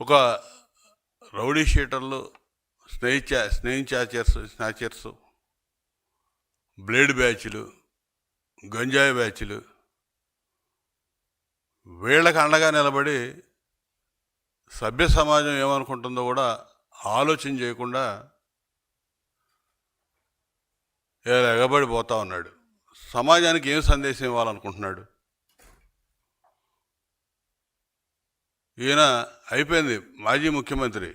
ఒక రౌడీ షీటర్లు స్నేహిచ స్నేహించాచర్స్ స్నాచర్స్ బ్లేడ్ బ్యాచ్లు గంజాయి బ్యాచ్లు వీళ్ళకి అండగా నిలబడి సభ్య సమాజం ఏమనుకుంటుందో కూడా ఆలోచన చేయకుండా ఎగబడిపోతా ఉన్నాడు. సమాజానికి ఏం సందేశం ఇవ్వాలనుకుంటున్నాడు? ఈయన అయిపోయింది మాజీ ముఖ్యమంత్రి.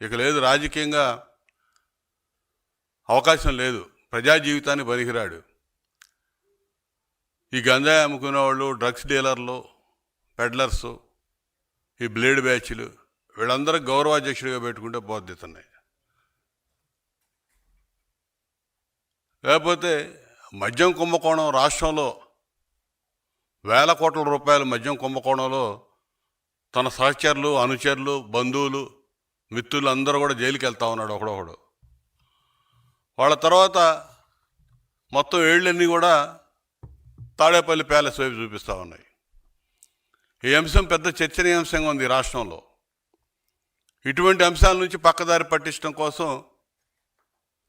ఇక లేదు రాజకీయంగా అవకాశం లేదు ప్రజా జీవితాన్ని పనికిరాడు ఈ గంజాయి అమ్ముకునే వాళ్ళు డ్రగ్స్ డీలర్లు పెడ్లర్స్ ఈ బ్లేడ్ బ్యాచ్లు వీళ్ళందరూ గౌరవాధ్యక్షుడిగా పెట్టుకుంటే బోధ్యతున్నాయి. లేకపోతే మద్యం కుంభకోణం రాష్ట్రంలో వేల కోట్ల రూపాయల మద్యం కుంభకోణంలో తన సహచరులు అనుచరులు బంధువులు మిత్రులు అందరూ కూడా జైలుకి వెళ్తా ఉన్నాడు ఒకడొకడు. వాళ్ళ తర్వాత మొత్తం ఏళ్ళన్నీ కూడా తాడేపల్లి ప్యాలెస్ వైపు చూపిస్తూ ఉన్నాయి. ఈ అంశం పెద్ద చర్చనీయాంశంగా ఉంది రాష్ట్రంలో. ఇటువంటి అంశాల నుంచి పక్కదారి పట్టించడం కోసం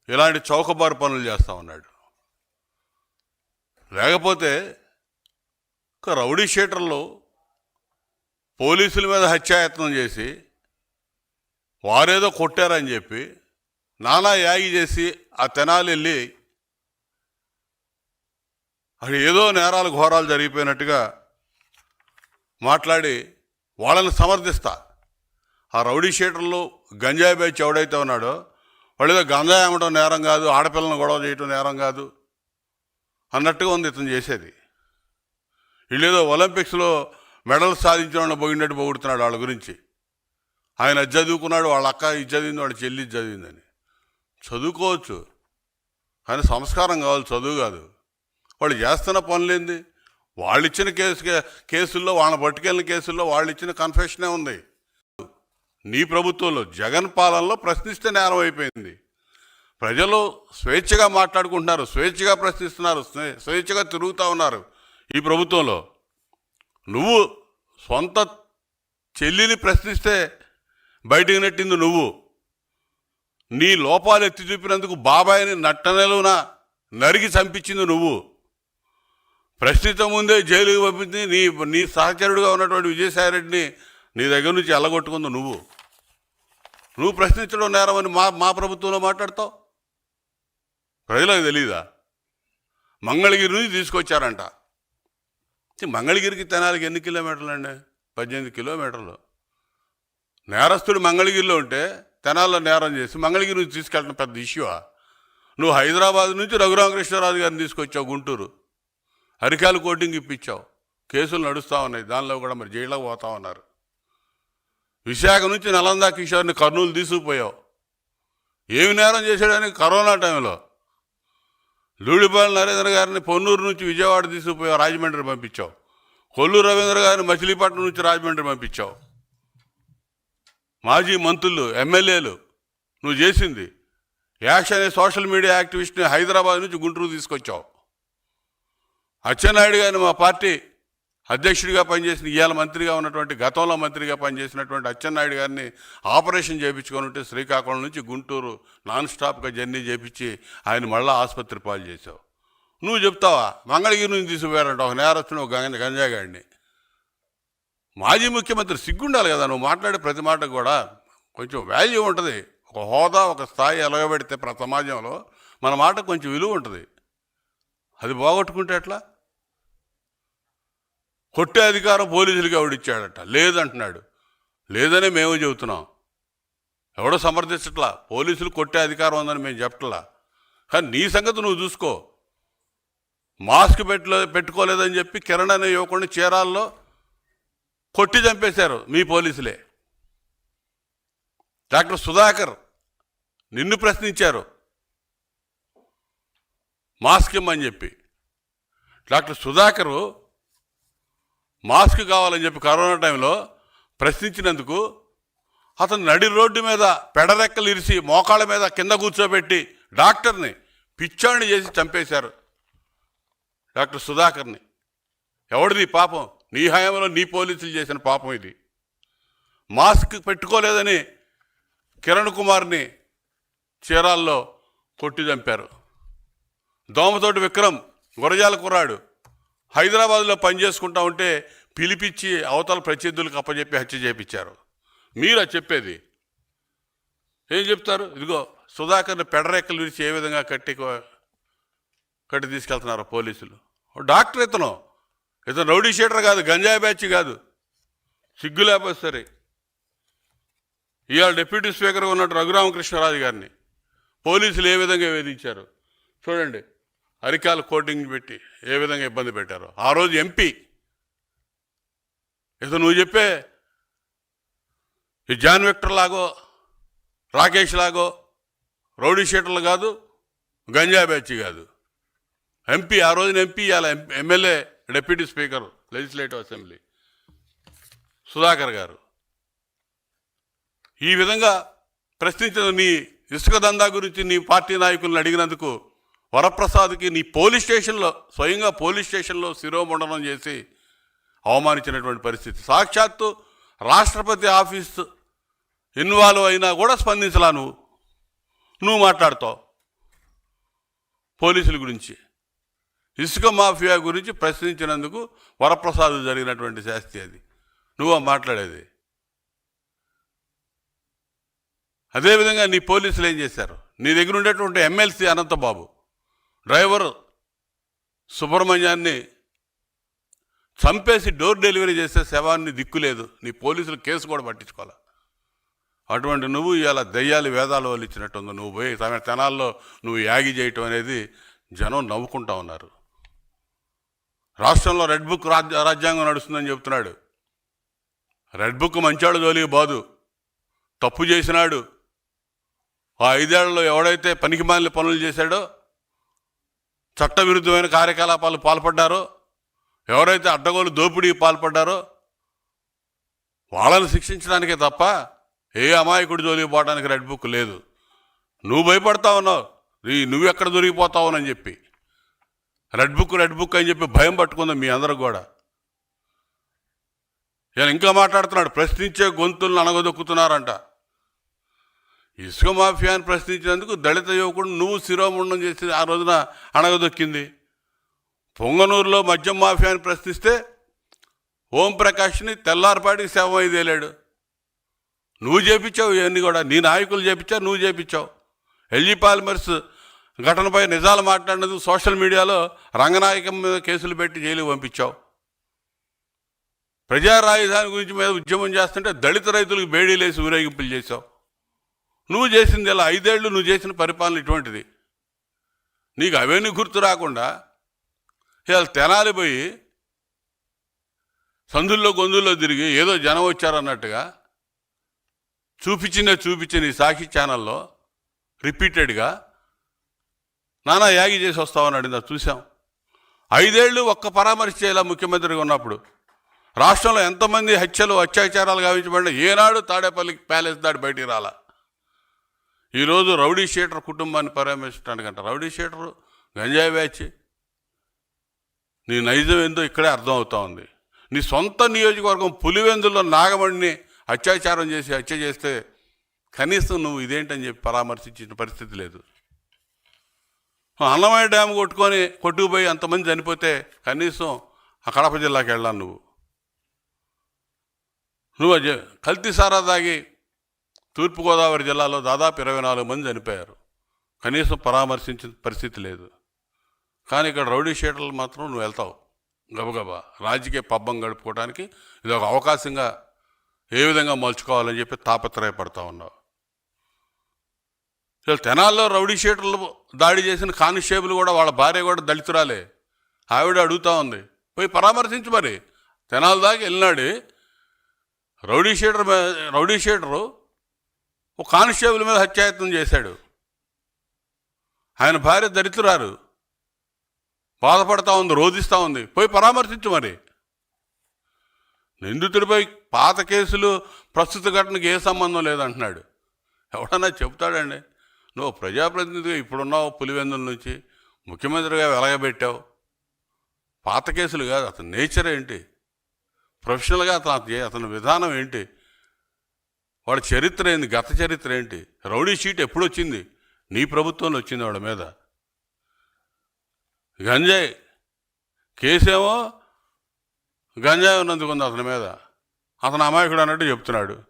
ఇలాంటి చౌకబారు పనులు చేస్తూ ఉన్నాడు. లేకపోతే ఒక రౌడీ షీటర్లు పోలీసుల మీద హత్యాయత్నం చేసి వారేదో కొట్టారని చెప్పి నానా యాగి చేసి ఆ తెనాలి వెళ్ళి అక్కడ ఏదో నేరాలు ఘోరాలు జరిగిపోయినట్టుగా మాట్లాడి వాళ్ళని సమర్థిస్తా. ఆ రౌడీ షీటర్లు గంజాయి బ్యాచ్ ఎవడైతే ఉన్నాడో వాళ్ళు ఏదో గంజాయి అమ్మటం నేరం కాదు ఆడపిల్లని గొడవ చేయటం నేరం కాదు అన్నట్టుగా ఉంది ఇతను చేసేది. వీళ్ళేదో ఒలింపిక్స్లో మెడల్ సాధించిన పోయినట్టు పొగుడుతున్నాడు వాళ్ళ గురించి. ఆయన చదువుకున్నాడు వాళ్ళ అక్క ఇది చదివింది వాళ్ళ చెల్లి ఇది చదివిందని. చదువుకోవచ్చు. కానీ సంస్కారం కావాలి చదువు కాదు. వాళ్ళు చేస్తున్న పనులేంది వాళ్ళు ఇచ్చిన కేసు కేసుల్లో వాళ్ళని పట్టుకెళ్ళిన కేసుల్లో వాళ్ళు ఇచ్చిన కన్ఫెషనే ఉంది. నీ ప్రభుత్వంలో జగన్ పాలనలో ప్రశ్నిస్తే నేరం అయిపోయింది. ప్రజలు స్వేచ్ఛగా మాట్లాడుకుంటున్నారు స్వేచ్ఛగా ప్రశ్నిస్తున్నారు స్వేచ్ఛగా తిరుగుతూ ఉన్నారు ఈ ప్రభుత్వంలో. నువ్వు సొంత చెల్లిని ప్రశ్నిస్తే బయటికి నెట్టింది నువ్వు. నీ లోపాలు ఎత్తి చూపినందుకు బాబాయిని నట్టనెలున నరిగి చంపించింది నువ్వు. ప్రశ్నిత ముందే జైలుకి పంపింది నీ నీ సహచరుడుగా ఉన్నటువంటి విజయసాయిరెడ్డిని నీ దగ్గర నుంచి ఎల్లగొట్టుకుంది నువ్వు. నువ్వు ప్రశ్నించడం నేరమని మా మా ప్రభుత్వంలో మాట్లాడతావు? ప్రజలకు తెలీదా? మంగళగిరి నుంచి తీసుకొచ్చారంట. మంగళగిరికి తెనాలికి ఎన్ని కిలోమీటర్లు అండి పద్దెనిమిది కిలోమీటర్లు. నేరస్తుడు మంగళగిరిలో ఉంటే తెనాల్లో నేరం చేసి మంగళగిరి నుంచి తీసుకెళ్ళడం పెద్ద ఇష్యూవా నువ్వు హైదరాబాద్ నుంచి రఘురామకృష్ణరాజు గారిని తీసుకొచ్చావు గుంటూరు. హరికాలు కోటింగ్ ఇప్పించావు. కేసులు నడుస్తూ ఉన్నాయి. దానిలో కూడా మరి జైల్లోకి పోతా ఉన్నారు. విశాఖ నుంచి నలందా కిషోర్ని కర్నూలు తీసుకుపోయావు. ఏమి నేరం చేశాడని కరోనా టైంలో? లూడిపాల నరేంద్ర గారిని పొన్నూరు నుంచి విజయవాడ తీసుకుపోయావు రాజమండ్రి పంపించావు. కొల్లు రవీంద్ర గారిని మచిలీపట్నం నుంచి రాజమండ్రి పంపించావు. మాజీ మంత్రులు ఎమ్మెల్యేలు నువ్వు చేసింది. యాష్ అనే సోషల్ మీడియా యాక్టివిస్ట్ని హైదరాబాద్ నుంచి గుంటూరు తీసుకొచ్చావు. అచ్చెన్నాయుడు గారిని మా పార్టీ అధ్యక్షుడిగా పనిచేసిన ఇవాళ మంత్రిగా ఉన్నటువంటి గతంలో మంత్రిగా పనిచేసినటువంటి అచ్చెన్నాయుడు గారిని ఆపరేషన్ చేయించుకొని ఉంటే శ్రీకాకుళం నుంచి గుంటూరు నాన్ స్టాప్గా జర్నీ చేపించి ఆయన మళ్ళీ ఆసుపత్రి పాలు చేసావు నువ్వు చెప్తావా? మంగళగిరి నుంచి తీసుకుపోయారంట ఒక నేరస్తుని ఒక గంజ గంజాగాడిని. మాజీ ముఖ్యమంత్రి సిగ్గుండాలి కదా నువ్వు మాట్లాడే ప్రతి మాట కూడా. కొంచెం వాల్యూ ఉంటుంది. ఒక హోదా ఒక స్థాయి ఎలగబెడితే ప్ర సమాజంలో మన మాట కొంచెం విలువ ఉంటుంది. అది పోగొట్టుకుంటే ఎట్లా? కొట్టే అధికారం పోలీసులకి ఆవిడిచ్చాడట. లేదంటున్నాడు. లేదనే మేము చెబుతున్నాం. ఎవడో సమర్థించట్లా? పోలీసులు కొట్టే అధికారం ఉందని మేము చెప్పట్లా? కానీ నీ సంగతి నువ్వు చూసుకో. మాస్క్ పెట్టలే పెట్టుకోలేదని చెప్పి కిరణ్ అనే యువకుడిని చీరాల్లో కొట్టి చంపేశారు మీ పోలీసులే. డాక్టర్ సుధాకర్ నిన్ను ప్రశ్నించారు. మాస్క్ ఇమ్మని చెప్పి. డాక్టర్ సుధాకరు మాస్క్ కావాలని చెప్పి కరోనా టైంలో ప్రశ్నించినందుకు అతను నడి రోడ్డు మీద పెడరెక్కలు ఇరిసి మోకాళ్ళ మీద కింద కూర్చోబెట్టి డాక్టర్ని పిచ్చాడిని చేసి చంపేశారు. డాక్టర్ సుధాకర్ని. ఎవడిది పాపం? నీ హయాంలో నీ పోలీసులు చేసిన పాపం ఇది. మాస్క్ పెట్టుకోలేదని కిరణ్ కుమార్ని చీరాల్లో కొట్టి చంపారు. దోమతోటి విక్రమ్ గురజాల కుర్రాడు. హైదరాబాద్లో పనిచేసుకుంటా ఉంటే పిలిపించి అవతల ప్రత్యర్థులకు అప్పచెప్పి హత్య చేపించారు. మీరా చెప్పేది. ఏం చెప్తారు? ఇదిగో సుధాకర్ని పెడరేకలు విరిచి ఏ విధంగా కట్టి కట్టి తీసుకెళ్తున్నారు పోలీసులు. డాక్టర్ ఇతను. ఇతను రౌడీ షీటర్ కాదు గంజాయి బ్యాచ్ కాదు. సిగ్గు లేకపోతే సరే. ఇవాళ డిప్యూటీ స్పీకర్గా ఉన్నట్టు రఘురామకృష్ణరాజు గారిని పోలీసులు ఏ విధంగా వేధించారు? చూడండి. అరికాల కోటింగ్ పెట్టి ఏ విధంగా ఇబ్బంది పెట్టారో. ఆ రోజు ఎంపీ ఇతను నువ్వు చెప్పే ఈ జాన్ విక్టర్ లాగో రాకేష్ లాగో రౌడీ షీటర్లు కాదు గంజా బ్యాచ్ కాదు. ఎంపీ ఆ రోజున ఎంపీ ఇవాళ MLA deputy speaker legislative assembly. Sudhakar గారు. ఈ విధంగా ప్రశ్నించిన నీ ఇసుక దందా గురించి నీ పార్టీ నాయకులను అడిగినందుకు వరప్రసాద్కి నీ పోలీస్ స్టేషన్లో స్వయంగా పోలీస్ స్టేషన్లో శిరోమండనం చేసి అవమానించినటువంటి పరిస్థితి. సాక్షాత్తు రాష్ట్రపతి ఆఫీస్ ఇన్వాల్వ్ అయినా కూడా స్పందించలా నువ్వు. నువ్వు మాట్లాడతావు పోలీసుల గురించి. ఇసుక మాఫియా గురించి ప్రశ్నించినందుకు వరప్రసాద్ జరిగినటువంటి శాస్తి అది. నువ్వు మాట్లాడేది. అదేవిధంగా నీ పోలీసులు ఏం చేశారు? నీ దగ్గర ఉండేటువంటి ఎమ్మెల్సీ అనంతబాబు. డ్రైవర్ సుబ్రహ్మణ్యాన్ని చంపేసి డోర్ డెలివరీ చేసే శవాన్ని దిక్కులేదు నీ పోలీసులు కేసు కూడా పట్టించుకోవాలి? అటువంటి నువ్వు ఇలా దయ్యాలు వేదాలు వాళ్ళు ఇచ్చినట్టుంది. నువ్వు పోయి తమ తెనాల్లో నువ్వు యాగి చేయటం అనేది జనం నవ్వుకుంటా ఉన్నారు. రాష్ట్రంలో రెడ్ బుక్ రాజ్య రాజ్యాంగం నడుస్తుందని చెప్తున్నాడు. రెడ్ బుక్ మంచాడు జోలికి బాదు. తప్పు చేసినాడు. ఆ ఐదేళ్ళలో ఎవడైతే పనికిమాలిన పనులు చేశాడో చట్టవిరుద్ధమైన కార్యకలాపాలు పాల్పడ్డారో ఎవరైతే అడ్డగోలు దోపిడీకి పాల్పడ్డారో వాళ్ళని శిక్షించడానికే తప్ప ఏ అమాయకుడి జోలికి పోవడానికి రెడ్ బుక్ లేదు. నువ్వు భయపడతా ఉన్నావు. నువ్వు ఎక్కడ దొరికిపోతావునని చెప్పి. రెడ్ బుక్ రెడ్ బుక్ అని చెప్పి భయం పట్టుకుంది మీ అందరూ కూడా. నేను ఇంకా మాట్లాడుతున్నాడు ప్రశ్నించే గొంతులను అనగదొక్కుతున్నారంట ఇసుక మాఫియాని ప్రశ్నించినందుకు దళిత యువకుడు నువ్వు శిరోముండం చేసి ఆ రోజున అణగదొక్కింది. పొంగనూరులో మద్యం మాఫియాని ప్రశ్నిస్తే ఓంప్రకాష్ని తెల్లారిపాటికి తెల్లారిపాటి శవం ఐదేలాడు నువ్వు చేపించావు ఇవన్నీ కూడా నీ నాయకులు చేపించావు నువ్వు చేపించావు. ఎల్జీ పాలిమర్స్ ఘటనపై నిజాలు మాట్లాడినందుకు సోషల్ మీడియాలో రంగనాయకం మీద కేసులు పెట్టి జైలుకి పంపించావు. ప్రజా రాజధాని గురించి మీద ఉద్యమం చేస్తుంటే దళిత రైతులకు బేడీలేసి ఊరేగింపులు చేశావు. నువ్వు చేసింది ఇలా ఐదేళ్ళు నువ్వు చేసిన పరిపాలన ఇటువంటిది. నీకు అవన్నీ గుర్తు రాకుండా ఇలా తెనాలి పోయి సందుల్లో గొంతుల్లో తిరిగి ఏదో జనం వచ్చారన్నట్టుగా చూపించిన చూపించిన ఈ సాక్షి ఛానల్లో రిపీటెడ్గా నానా యాగి చేసి వస్తామని అడిగిందా? చూసాం ఐదేళ్ళు ఒక్క పరామర్శ చేయాల ముఖ్యమంత్రిగా ఉన్నప్పుడు. రాష్ట్రంలో ఎంతమంది హత్యలు అత్యాచారాలు గావించబడిన ఏనాడు తాడేపల్లి ప్యాలెస్ దాటి బయటికి రాలా. ఈరోజు రౌడీ షీటర్ కుటుంబాన్ని పరామర్శించడానికంట. రౌడీ షీటర్ గంజాయి బ్యాచ్. నీ నైజం ఏందో ఇక్కడే అర్థం అవుతా ఉంది. నీ సొంత నియోజకవర్గం పులివెందుల్లో నాగమణిని అత్యాచారం చేసి హత్య చేస్తే కనీసం నువ్వు ఇదేంటని చెప్పి పరామర్శించిన పరిస్థితి లేదు. అన్నమయ్య డ్యామ్ కొట్టుకొని కొట్టుకుపోయి అంతమంది చనిపోతే కనీసం ఆ కడప జిల్లాకి వెళ్ళాను నువ్వు. నువ్వు అది కల్తీ సారా తాగి తూర్పుగోదావరి జిల్లాలో దాదాపు ఇరవై నాలుగు మంది చనిపోయారు. కనీసం పరామర్శించిన పరిస్థితి లేదు. కానీ ఇక్కడ రౌడీ షీటర్లు మాత్రం నువ్వు వెళ్తావు. గబగబా. రాజకీయ పబ్బం గడుపుకోవడానికి ఇది ఒక అవకాశంగా ఏ విధంగా మలుచుకోవాలని చెప్పి తాపత్రయపడతా ఉన్నావు. ఇలా తెనాల్లో రౌడీ షీటర్లు దాడి చేసిన కానిస్టేబుల్ కూడా వాళ్ళ భార్య కూడా దళితురాలే. ఆవిడ అడుగుతా ఉంది. పోయి పరామర్శించు మరి. తెనాల దాకా వెళ్ళినాడు. రౌడీ షీటర్ రౌడీ షీటరు ఒక కానిస్టేబుల్ మీద హత్యాయత్నం చేశాడు. ఆయన భార్య దరిద్రారు బాధపడతా ఉంది రోధిస్తూ ఉంది. పోయి పరామర్శించు మరి. నిందితుడిపై పాత కేసులు ప్రస్తుత ఘటనకి ఏ సంబంధం లేదంటున్నాడు. ఎవడన్నా చెప్తాడండి నువ్వు ప్రజాప్రతినిధిగా ఇప్పుడున్నావు పులివెందుల నుంచి. ముఖ్యమంత్రిగా వెలగబెట్టావు. పాత కేసులు కాదు అతని నేచర్ ఏంటి? ప్రొఫెషనల్గా అతను అతని విధానం ఏంటి? వాళ్ళ చరిత్ర ఏంది? గత చరిత్ర ఏంటి? రౌడీ షీట్ ఎప్పుడు వచ్చింది నీ ప్రభుత్వంలో వచ్చింది వాళ్ళ మీద. గంజాయి. కేసేమో గంజాయి ఉన్నందుకు ఉంది అతని మీద. అతను అమాయకుడు అన్నట్టు చెప్తున్నాడు.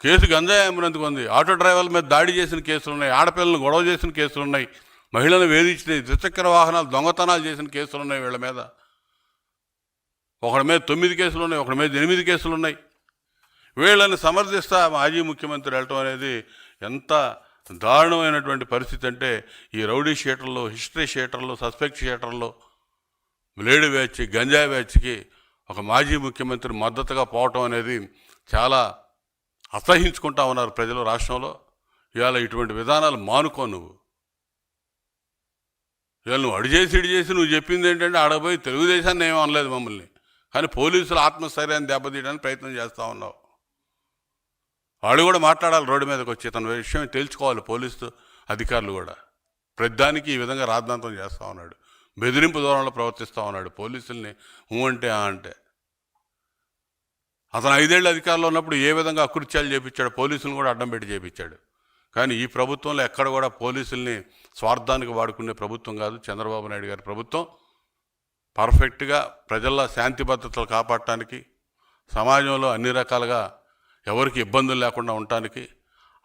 కేసు గంజాయి అమ్మినందుకు ఉంది. ఆటో డ్రైవర్ల మీద దాడి చేసిన కేసులు ఉన్నాయి. ఆడపిల్లలు గొడవ చేసిన కేసులు ఉన్నాయి. మహిళలను వేధించిన ద్విచక్ర వాహనాలు దొంగతనాలు చేసిన కేసులు ఉన్నాయి వీళ్ళ మీద. ఒకడి మీద తొమ్మిది కేసులు ఉన్నాయి. ఒకడి మీద ఎనిమిది కేసులు ఉన్నాయి. వీళ్ళని సమర్థిస్తా మాజీ ముఖ్యమంత్రి వెళ్ళటం అనేది ఎంత దారుణమైనటువంటి పరిస్థితి అంటే ఈ రౌడీ షీటర్లు హిస్టరీ షీటర్లు సస్పెక్ట్ షీటర్లు లేడి బ్యాచ్ గంజాయి బ్యాచ్కి ఒక మాజీ ముఖ్యమంత్రి మద్దతుగా పోవటం అనేది చాలా అసహించుకుంటా ఉన్నారు ప్రజలు రాష్ట్రంలో. ఇవాళ ఇటువంటి విధానాలు మానుకో నువ్వు. ఇవాళ నువ్వు అడి చేసి ఇడి చేసి నువ్వు చెప్పింది ఏంటంటే ఆడపోయి తెలుగుదేశాన్ని ఏమీ అనలేదు మమ్మల్ని. కానీ పోలీసులు ఆత్మస్థైర్యాన్ని దెబ్బతీయడానికి ప్రయత్నం చేస్తూ ఉన్నావు. వాళ్ళు కూడా మాట్లాడాలి రోడ్డు మీదకి వచ్చి తన విషయం తెలుసుకోవాలి పోలీసు అధికారులు కూడా. ప్రతిదానికి ఈ విధంగా రాద్ధాంతం చేస్తూ ఉన్నాడు. బెదిరింపు దూరంలో ప్రవర్తిస్తూ ఉన్నాడు పోలీసుల్ని ఊ అంటే ఆ అంటే. అతను ఐదేళ్ళు అధికారంలో ఉన్నప్పుడు ఏ విధంగా అకృత్యాలు చేపించాడు పోలీసులను కూడా అడ్డం పెట్టి చేపించాడు. కానీ ఈ ప్రభుత్వంలో ఎక్కడ కూడా పోలీసుల్ని స్వార్థానికి వాడుకునే ప్రభుత్వం కాదు. చంద్రబాబు నాయుడు గారి ప్రభుత్వం పర్ఫెక్ట్గా ప్రజల శాంతి భద్రతలు కాపాడటానికి సమాజంలో అన్ని రకాలుగా ఎవరికి ఇబ్బందులు లేకుండా ఉండటానికి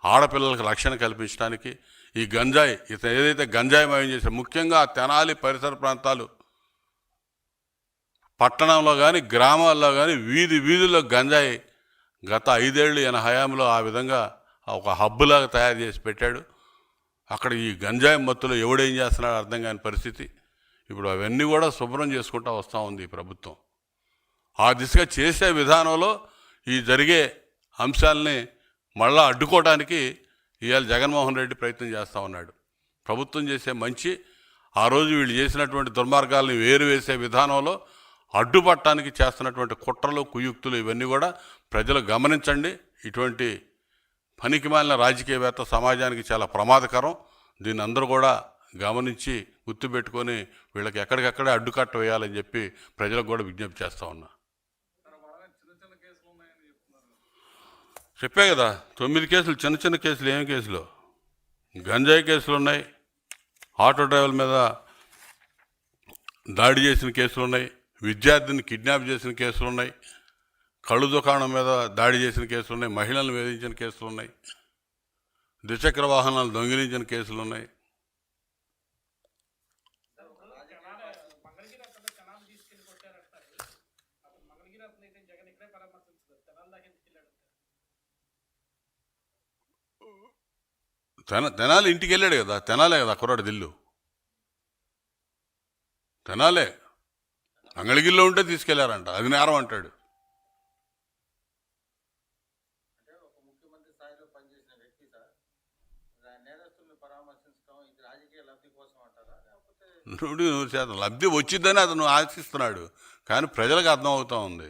ఆడపిల్లలకు రక్షణ కల్పించడానికి ఈ గంజాయి ఇతను ఏదైతే గంజాయి మయం చేశారు ముఖ్యంగా తెనాలి పరిసర ప్రాంతాలు పట్టణంలో కానీ గ్రామాల్లో కానీ వీధి వీధుల్లో గంజాయి గత ఐదేళ్ళు ఈయన హయాంలో ఆ విధంగా ఒక హబ్బులాగా తయారు చేసి పెట్టాడు. అక్కడ ఈ గంజాయి మత్తులో ఎవడేం చేస్తున్నాడో అర్థం కాని పరిస్థితి. ఇప్పుడు అవన్నీ కూడా శుభ్రం చేసుకుంటా వస్తూ ఉంది ఈ ప్రభుత్వం. ఆ దిశగా చేసే విధానంలో ఈ జరిగే అంశాలని మళ్ళా అడ్డుకోవడానికి ఇవాళ జగన్మోహన్ రెడ్డి ప్రయత్నం చేస్తూ ఉన్నాడు. ప్రభుత్వం చేసే మంచి ఆ రోజు వీళ్ళు చేసినటువంటి దుర్మార్గాల్ని వేరు వేసే విధానంలో అడ్డుపట్టడానికి చేస్తున్నటువంటి కుట్రలు కుయుక్తులు ఇవన్నీ కూడా ప్రజలు గమనించండి. ఇటువంటి పనికి మాలిన రాజకీయవేత్త సమాజానికి చాలా ప్రమాదకరం. దీన్ని అందరూ కూడా గమనించి గుర్తుపెట్టుకొని వీళ్ళకి ఎక్కడికక్కడే అడ్డుకట్ట వేయాలని చెప్పి ప్రజలకు కూడా విజ్ఞప్తి చేస్తూ ఉన్నా. చెప్పే కదా తొమ్మిది కేసులు చిన్న చిన్న కేసులు ఏం కేసులు? గంజాయి కేసులు ఉన్నాయి. ఆటో డ్రైవర్ మీద దాడి చేసిన కేసులు ఉన్నాయి. విద్యార్థిని కిడ్నాప్ చేసిన కేసులు ఉన్నాయి. కళ్ళు దుకాణం మీద దాడి చేసిన కేసులు ఉన్నాయి. మహిళలను వేధించిన కేసులు ఉన్నాయి. ద్విచక్ర వాహనాలు దొంగిలించిన కేసులు ఉన్నాయి మంగళగిరి అతను తెనాలు తీసుకెళ్ళి కొట్టారంటారు అతను మంగళగిరి అతను అయితే జగన్ ఇక్కడే పరామర్శించదు తెనాల దాకా ఎందుకు వెళ్ళాడు తెన తెనాలి ఇంటికి వెళ్ళాడు కదా తెనాలే కదా కుర్రాడు దిల్లు. తెనాలే. మంగళగిరిలో ఉంటే తీసుకెళ్ళారంట అది నేరం అంటాడు. నూటి నూరు శాతం. లబ్ధి వచ్చిద్దని అతను ఆశిస్తున్నాడు కానీ ప్రజలకు అర్థం అవుతా ఉంది.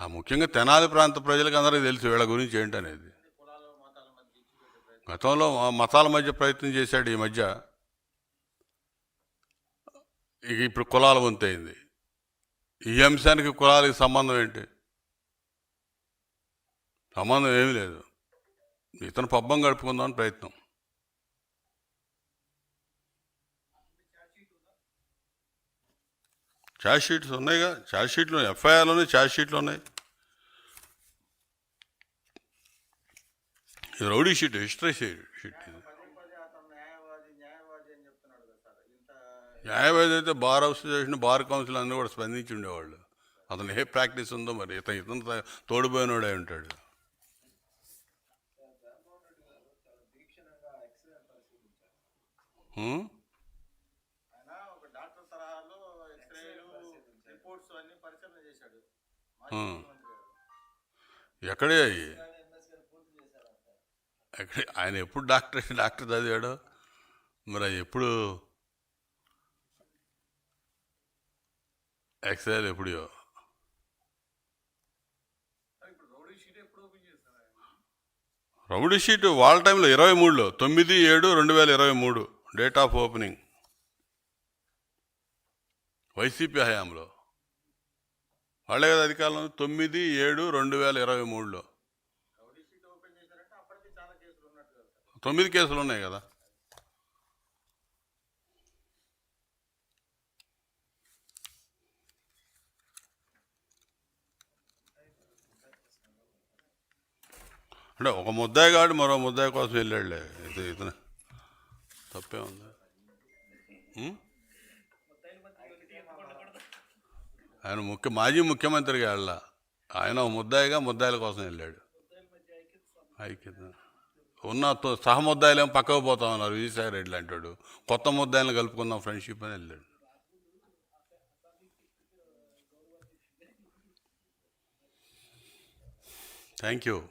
ఆ ముఖ్యంగా తెనాలి ప్రాంత ప్రజలకు అందరికీ తెలుసు వీళ్ళ గురించి ఏంటనేది కులాల మతాల మధ్య ఇచ్చిపెట్టే ప్రయత్నం గతంలో మతాల మధ్య ప్రయత్నం చేశాడు ఈ మధ్య. ఇక ఇప్పుడు కులాల వంతైంది ఈ అంశానికి కులాలకి సంబంధం ఏంటి? సంబంధం ఏమీ లేదు. ఇతను పబ్బం గడుపుకుందామని ప్రయత్నం. ఛార్జ్ షీట్స్ ఉన్నాయిగా ఛార్జ్ షీట్లు ఎఫ్ఐఆర్లోనే ఛార్జ్ షీట్లు ఉన్నాయి. ఇది రౌడీ షీట్ హిస్టరీ షీట్ ఇది. న్యాయవాది అయితే బార్ అసోసియేషన్ బార్ కౌన్సిల్ అన్నీ కూడా స్పందించి ఉండేవాళ్ళు. అతను ఏ ప్రాక్టీస్ ఉందో మరి ఇతను ఇతను తోడిపోయినోడే ఉంటాడు. హ్మ్? ఆయన ఒక డాక్టర్ తరహాలో ఎక్స్రేలు రిపోర్ట్స్ అన్ని పరిశీలన చేశాడు మాజీ Hmm. ముఖ్యమంత్రి గారు ఎక్కడే అయ్యి అక్కడ ఆయన ఎప్పుడు డాక్టర్ డాక్టర్ చదివాడు? మరి ఎప్పుడు ఎక్సైల్ ఎప్పుడో రౌడీ షీట్ ఎప్పుడు? రౌడీ షీట్ వాళ్ళ టైంలో ఇరవై మూడులో తొమ్మిది ఏడు రెండు వేల ఇరవై మూడు డేట్ ఆఫ్ ఓపెనింగ్. వైసీపీ హయాంలో. వాళ్ళే కదా అధికారంలో? తొమ్మిది ఏడు రెండు వేల ఇరవై మూడులో రౌడీ షీట్ ఓపెన్ చేశారంటే అప్పటికి చాలా కేసులు ఉన్నట్టు కదా సార్ తొమ్మిది కేసులు ఉన్నాయి కదా. అంటే ఒక ముద్దాయి కాడు మరో ముద్దాయి కోసం వెళ్ళాడులే. ఇది ఇతను. తప్పే ఉంది. ఆయన ముఖ్య మాజీ ముఖ్యమంత్రిగా వెళ్ళ ఆయన ముద్దాయిగా ముద్దాయిల కోసం వెళ్ళాడు. ఐక్యత. ఉన్న తో- సహ పక్కకు పోతా ఉన్నారు విజయసాయి రెడ్డి లాంటాడు. కొత్త ముద్దాయిలను కలుపుకుందాం ఫ్రెండ్షిప్ అని వెళ్ళాడు. Thank you.